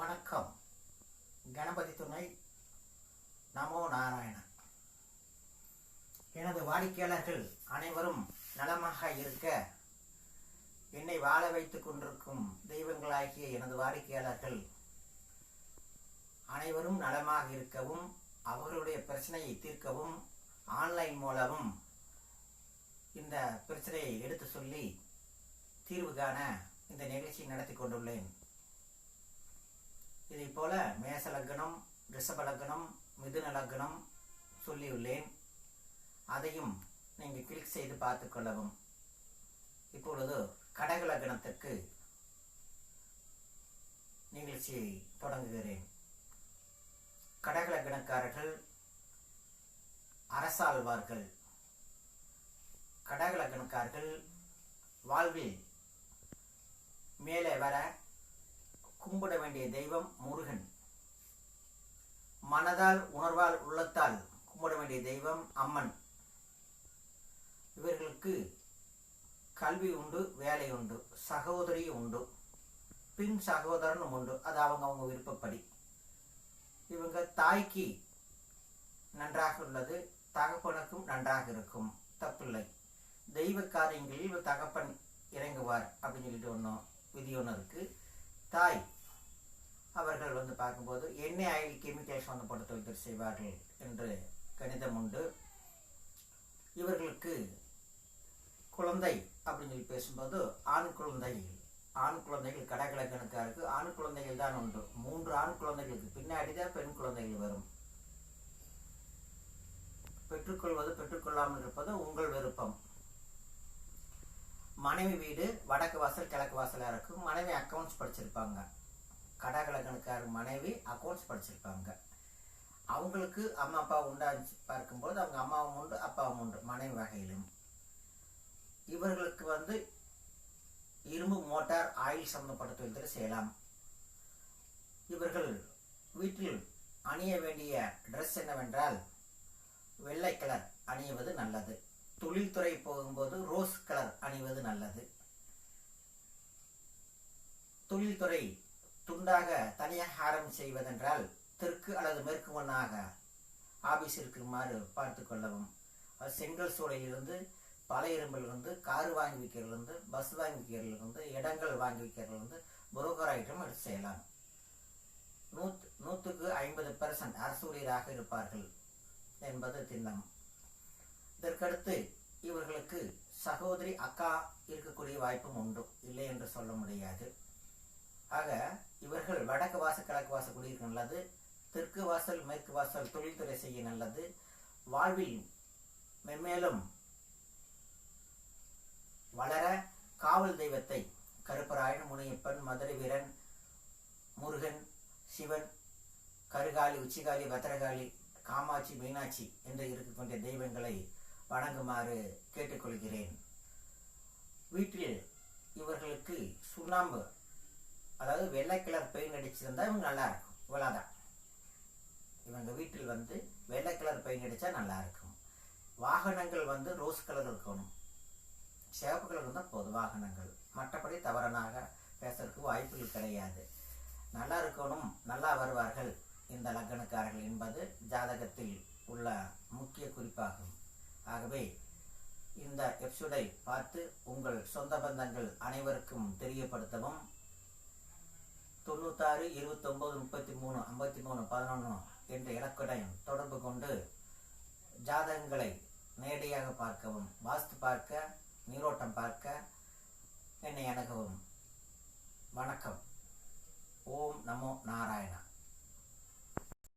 வணக்கம். கணபதி துணை. நமோ நாராயணன் எனது வாடிக்கையாளர்கள் அனைவரும் நலமாக இருக்க என்னை வாழ வைத்துக் கொண்டிருக்கும் தெய்வங்களாகிய எனது வாடிக்கையாளர்கள் அனைவரும் நலமாக இருக்கவும் அவர்களுடைய பிரச்சனையை தீர்க்கவும் ஆன்லைன் மூலமும் இந்த பிரச்சனையை எடுத்து சொல்லி தீர்வு காண இந்த நிகழ்ச்சி நடத்தி கொண்டுள்ளேன். இதை போல மேச லக்னம் ரிஷப லக்னம் மிதுன லக்னம் சொல்லியுள்ளேன். அதையும் நீங்கள் கிளிக் செய்து பார்த்து கொள்ளவும். இப்பொழுது கடக லக்னத்திற்கு நிகழ்ச்சியை தொடங்குகிறேன். கடக லக்னக்காரர்கள் அரசாழ்வார்கள். கடக லக்னக்காரர்கள் வாழ்வில் மேலே வர கும்பிட வேண்டிய தெய்வம் முருகன். மனதால் உணர்வால் உள்ளத்தால் கும்பிட வேண்டிய தெய்வம் அம்மன். இவர்களுக்கு கல்வி உண்டு வேலை உண்டு சகோதரி உண்டு பின் சகோதரனும் உண்டு. அது அவங்க அவங்க விருப்பப்படி. இவங்க தாய்க்கு நன்றாக உள்ளது தகப்பனுக்கும் நன்றாக இருக்கும். தப்பில்லை. தெய்வ காரியங்களில் இவர் தகப்பன் இறங்குவார் அப்படின்னு சொல்லிட்டு ஒன்றும் விதி ஒன்று இருக்குது தாய் அவர்கள் வந்து பார்க்கும்போது எண்ணெய் ஆயில் கெமிக்கல் சம்மந்தப்பட்ட தொழில் செய்வார்கள் என்று கணிதம் உண்டு. இவர்களுக்கு குழந்தை அப்படின்னு சொல்லி பேசும்போது ஆண் குழந்தை ஆண் குழந்தைகள் கடகலக்கணக்காருக்கு ஆண் குழந்தைகள் தான் உண்டு. மூன்று ஆண் குழந்தைகளுக்கு பின்னாடி தான் பெண் குழந்தைகள் வரும். பெற்றுக்கொள்வது பெற்றுக்கொள்ளாமல் இருப்பது உங்கள் விருப்பம். மனைவி வீடு வடக்கு வாசல் கிழக்கு வாசலாக இருக்கும். மனைவி அக்கௌண்ட்ஸ் படிச்சிருப்பாங்க. கடகலக்கணக்கார மனைவி அக்கௌண்ட்ஸ் படிச்சிருப்பாங்க. அவங்களுக்கு அம்மா அப்பா உண்டாச்சு பார்க்கும்போது அவங்க அம்மாவும் உண்டு அப்பாவும் உண்டு மனைவி வகையிலும். இவர்களுக்கு வந்து இரும்பு மோட்டார் ஆயில் சம்பந்தப்பட்ட தொழில்கள் செய்யலாம். இவர்கள் வீட்டில் அணிய வேண்டிய ட்ரெஸ் என்னவென்றால் வெள்ளை கலர் அணியவது நல்லது. தொழில்துறை போகும்போது ரோஸ் கலர் அணிவது நல்லது தொழில்துறை துண்டாக தனியாக ஆரம் செய்வதென்றால் தெற்கு அல்லது மேற்கு மண்ணாக ஆபீஸ் இருக்குமாறு பார்த்து கொள்ளவும். செங்கல் சூளையிலிருந்து பல இரும்பிலிருந்து கார் வாங்கி வைக்கிறதுலேருந்து பஸ் வாங்கி வைக்கிறதுலேருந்து இடங்கள் வாங்கி வைக்கிறதுலேருந்து புரோக்கர் ஐட்டம் எடுத்து செய்யலாம். நூத் நூற்றுக்கு ஐம்பது பெர்சன்ட் அரசூழியராக இருப்பார்கள் என்பது திண்ணம். இதற்கடுத்து இவர்களுக்கு சகோதரி அக்கா இருக்கக்கூடிய வாய்ப்பும் உண்டு. இல்லை என்று சொல்ல முடியாது. ஆக இவர்கள் வடக்கு வாசல் கிழக்கு வாசல் குடியிருக்க நல்லது. தெற்கு வாசல் மேற்கு வாசல் தொழில்துறை செய்ய நல்லது. வாழ்வில் மென்மேலும் வளர காவல் தெய்வத்தை கருப்பராயன் முனியப்பன் மதுரை வீரன் முருகன் சிவன் கருகாலி உச்சிகாலி பத்திரகாளி காமாட்சி மீனாட்சி என்று இருக்கக்கூடிய தெய்வங்களை வணங்குமாறு கேட்டுக்கொள்கிறேன். வீட்டில் இவர்களுக்கு சுண்ணாம்பு அதாவது வெள்ளை கலர் பெயிண்ட் அடிச்சிருந்தா இவங்க நல்லா இருக்கும் இவ்வளோதான். இவங்க வீட்டில் வந்து வெள்ளை கலர் பெயிண்ட் அடித்தா நல்லா இருக்கும் வாகனங்கள் வந்து ரோஸ் கலர் இருக்கணும். சிவப்பு கலர் இருந்தால் போதும் வாகனங்கள். மற்றபடி தவறனாக பேசுறதுக்கு வாய்ப்புகள் கிடையாது. நல்லா இருக்கணும் நல்லா வருவார்கள். இந்த லக்னக்காரர்கள் என்பது ஜாதகத்தில் உள்ள முக்கிய குறிப்பாகும். ஆகவே இந்த எபிசோடை பார்த்து உங்கள் சொந்த பந்தங்கள் அனைவருக்கும் தெரியப்படுத்தவும் தொண்ணூத்தாறு இருபத்தொம்போது முப்பத்தி மூணு ஐம்பத்தி மூணு பதினொன்று என்ற இலக்குடன் தொடர்பு கொண்டு ஜாதகங்களை நேரடியாக பார்க்கவும் வாஸ்து பார்க்க நீரோட்டம் பார்க்க என்னை அணுகவும். வணக்கம். ஓம் நமோ நாராயணா.